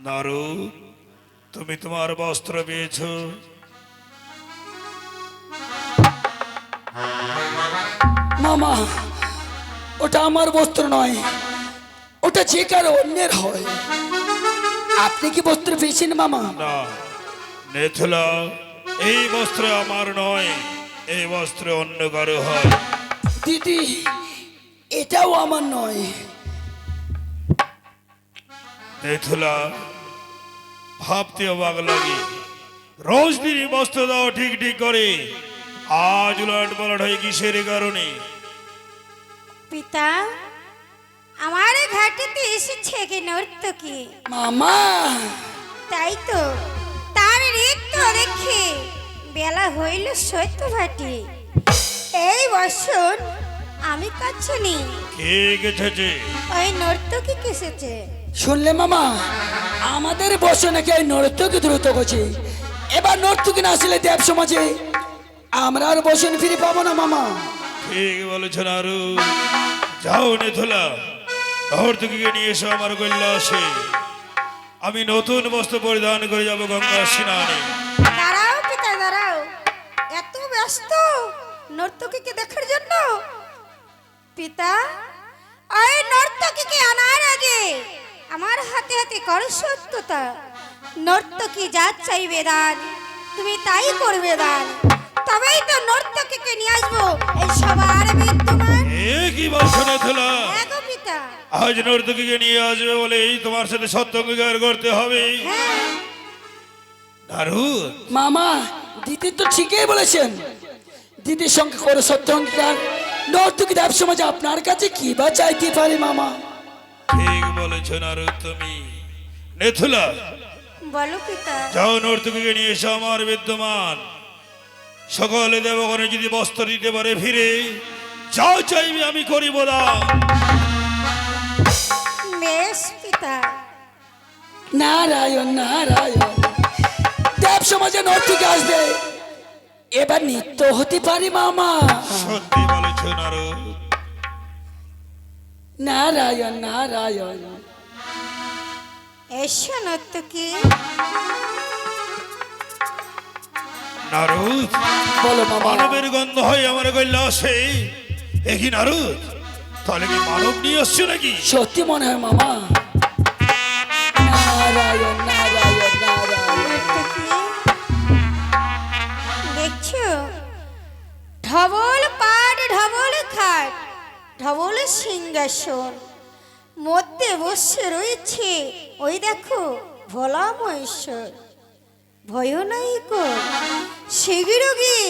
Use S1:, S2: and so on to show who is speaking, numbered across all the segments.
S1: নারু তুমি তোমার বস্ত্র পেয়েছ।
S2: মামা ওটা আমার বস্ত্র নয় ওটা যে কারও অন্যের হয়। আপনি কি বস্ত্র পেয়েছেন মামা?
S1: না নেথুলা এই বস্ত্র আমার নয় এই বস্ত্র অন্য কারও হয়।
S2: দিদি এটাও আমার নয়।
S1: নেথুলা ভাবতে অবাক লাগে। রোজ দিনই বস্ত্র দাও ঠিক ঠিক করে। আজ উলট পালট হয় কিসের কারণে?
S3: পিতা আমার ঘাটেতে এসেছে কি নর্তকী।
S2: মামা!
S3: তাই তো তার নৃত্য দেখে বেলা হইল সত্য ভাটি। এই বছর আমি কাছনি
S1: কে গেছে
S3: ওই নর্তকী কেসেছে
S2: শুনলে মামা? আমাদের বসে নাকি এই নর্তকী দ্রুত করছে এবার নর্তকী না আসলে দেব সমাজে। আমরা আর বসেন ফিরে পাবো না মামা।
S1: ঠিক বলেছ নারু। যাও নেথুলা নর্তকীকে নিয়ে এসো আমার কৈলাসে। আমি নতুন বস্ত্র পরিধান করে যাব গঙ্গা স্নানে।
S3: দাঁড়াও পিতা দাঁড়াও। এত ব্যস্ত নর্তকীকে দেখার জন্য? পিতা ওই নর্তকীকে আনার কর সত্যতা? নর্তকী যা চাইবে দান তুমি তাই করবে দান। তবেই তো নর্তকীকে নিয়ে আসব। এই সবার বিদ্যমান
S1: এ কি বলছো
S3: হ্যাঁ পিতা।
S1: আজ নর্তকীকে নিয়ে আসবে বলেই তোমার সাথে সত্য অঙ্গীকার করতে হবে।
S3: হ্যাঁ।
S1: নারু।
S2: মামা দিদি তো ঠিকই বলেছেন। দিদির সঙ্গে করে সত্য অঙ্গীকার। নর্তকী দেব সমাজে আপনার কাছে কি বা চাইতে পারে মামা?
S1: ঠিক বলেছ নারু তুমি। নেথুলা
S3: বলো পিতা।
S1: যাও নর্তকীকে নিয়ে এসো আমার বিদ্যমান। সকলে দেবগণে যদি বস্ত্র দিতে পারে ফিরে যাও চাইবে আমি করিব না।
S3: বেশ পিতা।
S2: নারায়ণ নারায়ণ দেব সমাজে নর্তকী আসবে। এবার নিত্য হতে পারে মামা।
S1: সত্যি বলেছ নারু
S2: নারায়ণ নারায়ণ
S3: এসো নর্তকী
S1: নারদ
S2: বলো
S1: মানবের গন্ধ হয় আমার কৈলাসে একই নারদ? তাহলে কি মানব নিয়ে আসছো নাকি?
S2: সত্যি মনে হয় মামা। নারায়ণ নারায়ণ নারায়ণ।
S3: দেখছ? ঢবল পাট ঢবল খাট ঢবল সিংহাসন। মধ্যে বসে রয়েছে ওই দেখো, ভোলা মহেশ্বর। ভয় নাই কর শিবিরও গিয়ে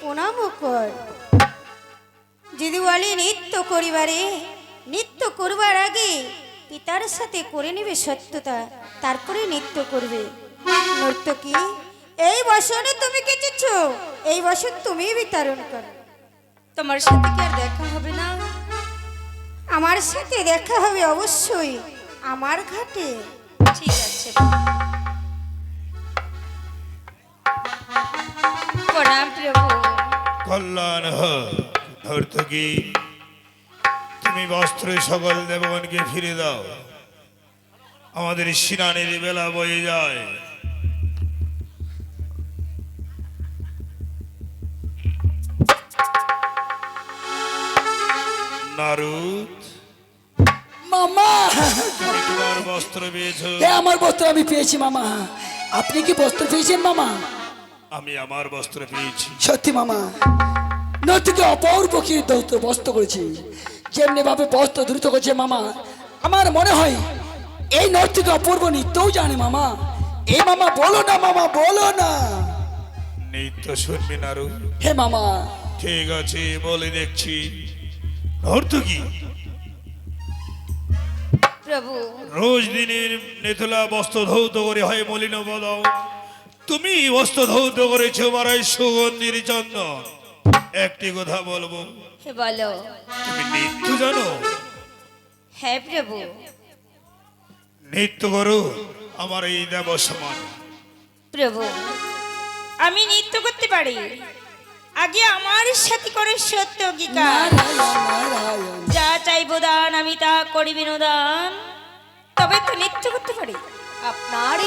S3: প্রণাম কর যদি বলে নৃত্য করিবারে, নৃত্য করবার আগে পিতার সাথে করে নেবে সত্যতা, তারপরে নৃত্য করবে। নর্তকী এই বছরে তুমি কেটেছ এই বছর তুমি বিতরণ করো।
S4: তোমার সাথে কি আর দেখা হবে না?
S3: আমার সাথে দেখা হবে অবশ্যই। আমার ঘাটে?
S4: ঠিক আছে। প্রণাম প্রভু।
S1: কল্যাণ হর্তকি তুমি বস্ত্র সকল দেবগণকে ফিরে দাও। আমাদের সিনানের বেলা বয়ে যায়। নারুদ?
S2: মামা!
S1: বস্ত্র পেয়েছ
S2: আমার বস্ত্র আমি পেয়েছি মামা। আপনি কি বস্ত্র পেয়েছেন মামা?
S1: আমি আমার বস্ত্র পেয়েছি।
S2: সত্যি মামা। নর্তকী অপূর্ব কি বস্ত্র করেছে। যেমনি ভাবে বস্ত্র দ্রুত করছে মামা। আমার মনে হয় এই নর্তকী অপূর্ব নিত্যও জানে মামা। এই মামা বলো না মামা বলো না।
S1: নিত্য শুনবি নারু।
S2: হে মামা।
S1: ঠিক আছে বলে দেখছি। নর্তকী
S4: প্রভু।
S1: রোজ দিনের নেতলা বস্ত্র ধৌত করে হয় মলিন বদাও তুমি বস্ত্র ধৌত করেছ মারাই সুগন্ধির চন্দন। একটি কথা বলব।
S4: হে বলো।
S1: তুমি নৃত্য জানো?
S4: হ্যাঁ প্রভু।
S1: নৃত্য করো আমার এই দেব সমান
S4: প্রভু আমি নৃত্য করতে পারি? আগে আমার সাথে করে সত্য
S2: নারায়ণ
S4: যা চাইব দান আমি তা করিবি দান তবে তো নৃত্য করতে পারি।
S3: আপনারই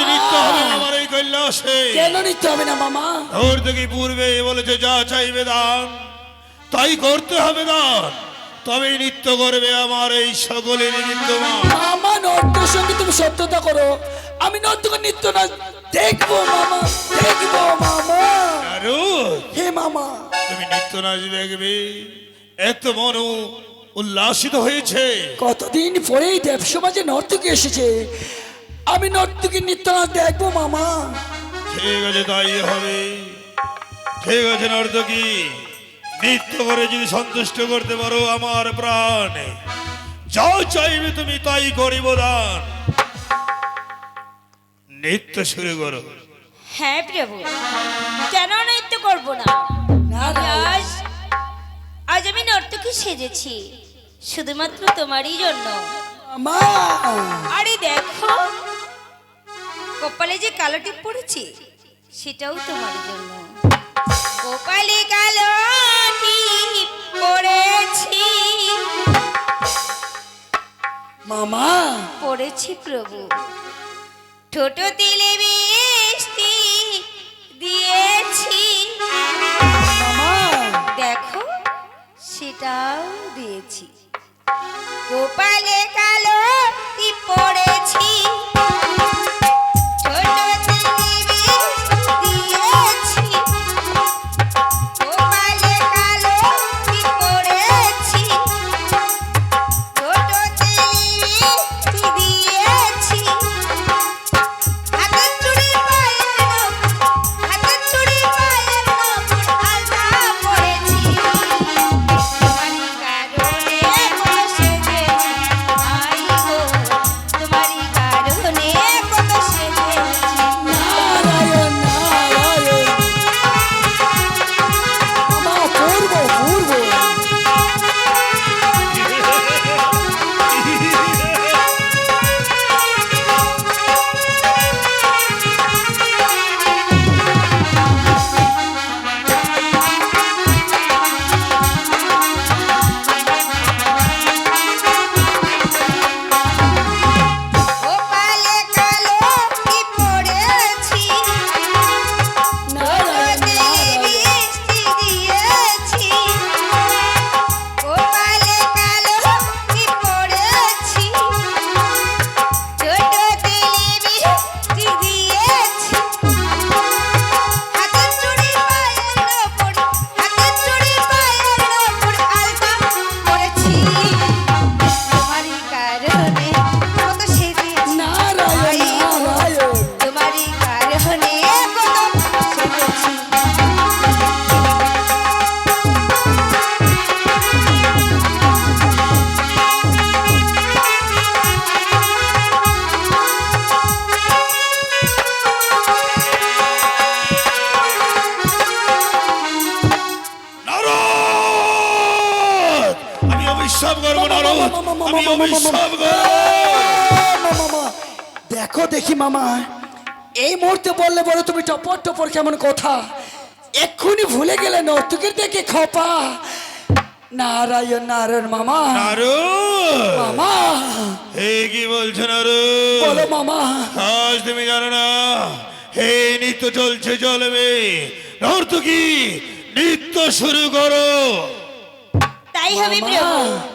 S1: নৃত্য হবে আমার এই কৈলাসে
S2: কেন নিতে হবে না মামা?
S1: ওর থেকে পূর্বে বলেছে যা চাইবে দান তাই করতে হবে দান। তবে নৃত্য করবে আমার এই সকলের বিদ্যমান
S2: মামা সঙ্গে তুমি সত্যতা করো। আমি নর্তক নৃত্য না দেখব মামা দেখব মামা
S1: নারদ
S2: হে মামা
S1: তুমি নৃত্য নাচ দেখবে। এত মন উল্লাসিত হয়েছে।
S2: কতদিন পরেই দেব সমাজে নর্তকী এসেছে। আমি নর্তকী নৃত্য নাচ দেখব মামা।
S1: ঠিক আছে তাই হবে। ঠিক আছে নর্তকী। নৃত্য করে যদি সন্তুষ্ট করতে পারো আমার প্রাণ। যা চাইবে তুমি তাই করিব দান। নৃত্য শুরু করো।
S4: হ্যাঁ প্রভু। কেন নৃত্য করব না? আজ আজ আমি নর্তকী সেজেছি শুধুমাত্র তোমারই জন্য।
S2: মা!
S4: আরে দেখো কপালে যে কালো টিপ পড়েছি সেটাও তোমার জন্য। কপালে কালো টিপ পড়েছি।
S2: মামা!
S4: পড়েছি প্রভু। ছোট তিলে মিষ্টি দিয়েছি। দেখো সেটাও দিয়েছি। গোপালে
S1: আমি অভিশাপ
S2: মামা দেখো দেখি মামা এই মুহূর্তে বললে বলো তুমি টপর টপর কেমন কথা। এক্ষুনি ভুলে গেলে নর্তকীর দেখে খপা। নারায়ণ নারায়ণ মামা।
S1: নারদ!
S2: মামা।
S1: হে কি বলছো নারদ?
S2: বলো মামা।
S1: আজ তুমি জানো না হে নৃত্য চলছে চলবে নর্তকী নৃত্য শুরু করো।
S4: তাই হবে। প্রভু।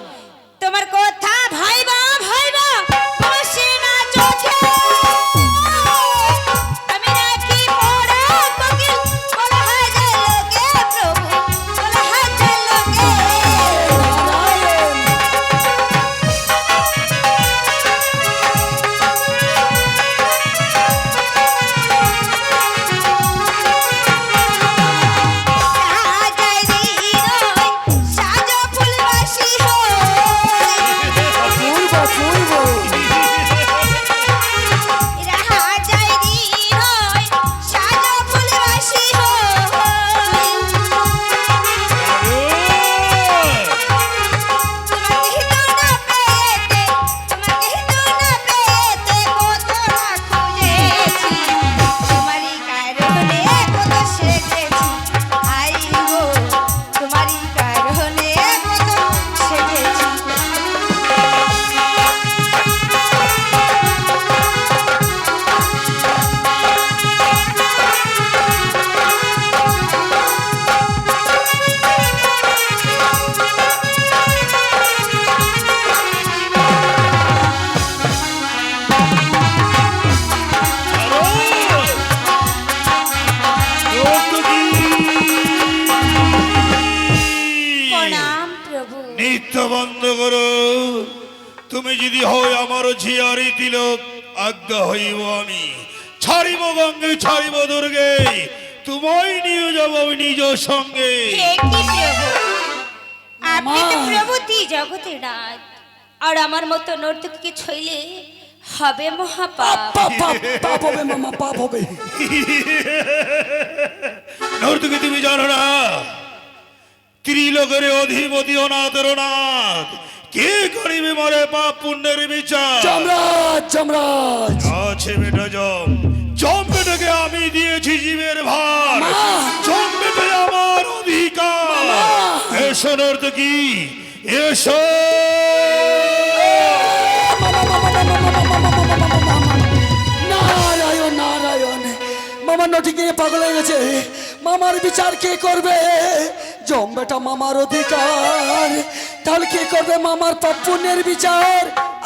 S4: তোমার কথা
S1: তুমি যদি হয় আমার ঝিয়ারি তিলক আজ্ঞা হইব আমি। ছাড়িব গঙ্গে ছাড়িব দুর্গে তোমায় নিয়ে যাব আমি নিজ সঙ্গে।
S4: আপনি তো আর আমার মতো নর্তকীকে ছইলে হবে মহাপাপ?
S2: পাপ হবে মামা পাপ হবে।
S1: নর্তকী তুমি জানো না ত্রিলোকের অধিপতি অনাথ কে করিবে মরে পাপ পুণ্যের বিচার?
S2: যমরাজ যমরাজ।
S1: আছে বেটা জম। জম বেটাকে আমি দিয়েছি জীবের ভার! জম বেটা আমার অধিকার।
S2: মা!
S1: এসো নর্তকী এসো।
S2: নারায়ণ নারায়ণ। মামার নটিকে পাগল হয়ে গেছে। মামার বিচার কে করবে? জম্বেটা মামার অধিকার। তাহলে কে করবে মামার পাপুনের বিচার?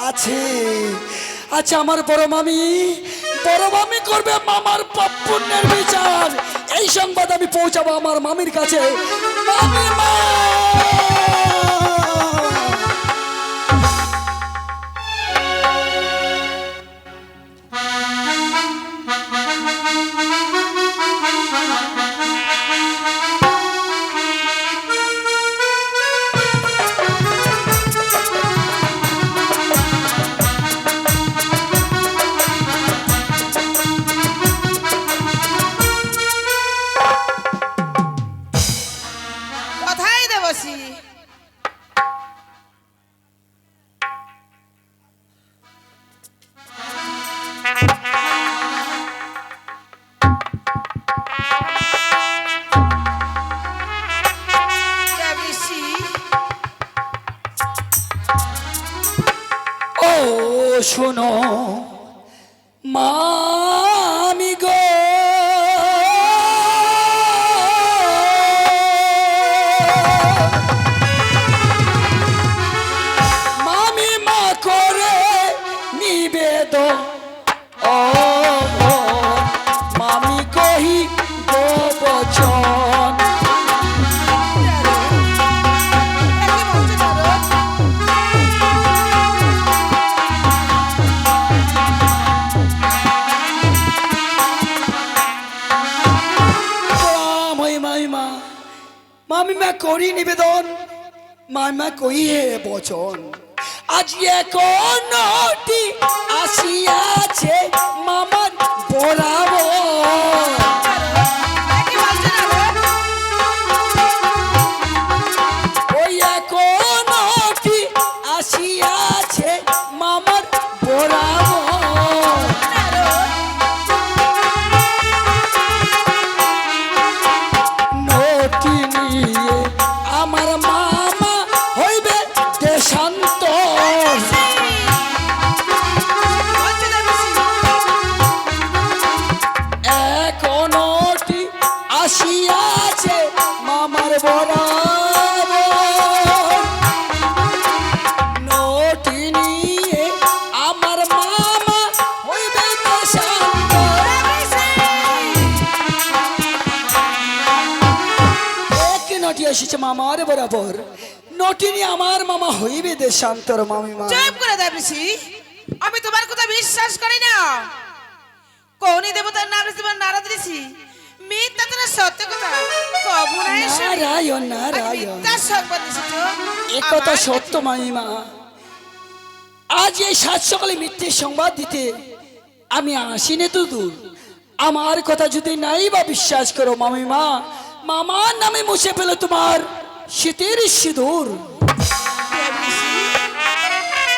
S2: আছে। আচ্ছা আমার বড় মামি। বড় মামি করবে মামার পাপুনের বিচার। এই সংবাদ আমি পৌঁছাবো আমার মামির কাছে। মামি মা!
S5: কোথায় Thank
S2: you. শোনো মামি মামিমা করি নিবেদন মামা কই হে বচন। আজ এখনটি আসিয়াছে মামার বরাবর। এসেছে মামার বরাবর। নটি নিয়ে আমার মামা হইবে দেশান্তর মামিমা।
S5: চুপ করে দেবসি আমি তোমার কথা বিশ্বাস করি না। কোনি দেবতার নাম তোমার নারদ ঋষি মিথ্যা তোরা সত্য কথা? কবু নাই
S2: নারায়ণ
S5: আজ
S2: নারায়ণ।
S5: মিথ্যা সংবাদ
S2: একথা সত্য মামিমা। আজ এই সাত সকালে মিথ্যে সংবাদ দিতে আমি আসিনি তো দূর। আমার কথা যদি নাই বা বিশ্বাস করো মামিমা মামার নামে মুছে পেল তোমার শীতের সিঁদুর।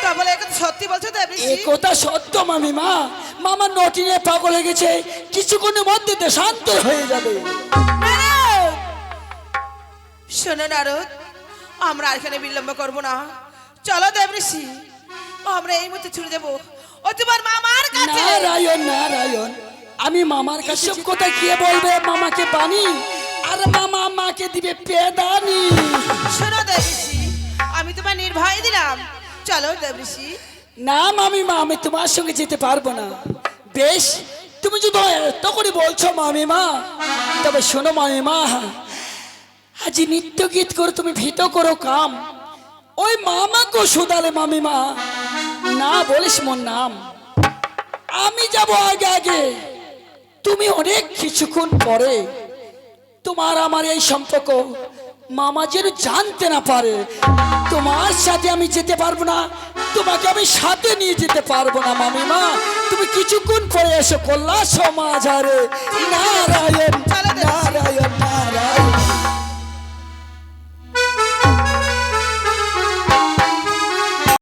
S5: তা বলে একথা সত্যি বলছো দেবঋষি
S2: এ কথা সত্য মামিমা। মামার নটিনে পাগল হয়ে গেছে কিছুক্ষণের মধ্যে হয়ে যাবে।
S5: নারদ! শোনো নারদ আমরা আর এখানে বিলম্ব করব না। চলো দেবঋষি আমরা এই মুহূর্তে ছুটে যাব। ও তোমার মামার কাছে।
S2: নারায়ণ নারায়ণ। আমি মামার কাছে কোথায় গিয়ে বলবে মামাকে বানি আর মামা মাকে দিবে পেদানি।
S5: শোনো দেবঋষি আমি তোমার নির্ভয় দিলাম। চলো দেবঋষি।
S2: না মামি মা আমি তোমার সঙ্গে যেতে পারব না। বেশ তুমি যদি এত করে বলছো মামি মা তবে শোনো মামি মা আজ নিত্য গীত করে তুমি ভীত করো কাম। ওই মামা গো সুদালে মামিমা না বলিস মোর নাম। আমি যাব আগে আগে। তুমি অনেক কিছুক্ষণ পরে তোমার আমার এই সম্পর্ক। মামা যেন জানতে না পারে। তোমার সাথে আমি যেতে পারব না। তোমাকে আমি সাথে নিয়ে যেতে পারব না মামিমা। তুমি কিছুক্ষণ পরে এসে কল্লা সমাজ আরে নারায়ণ।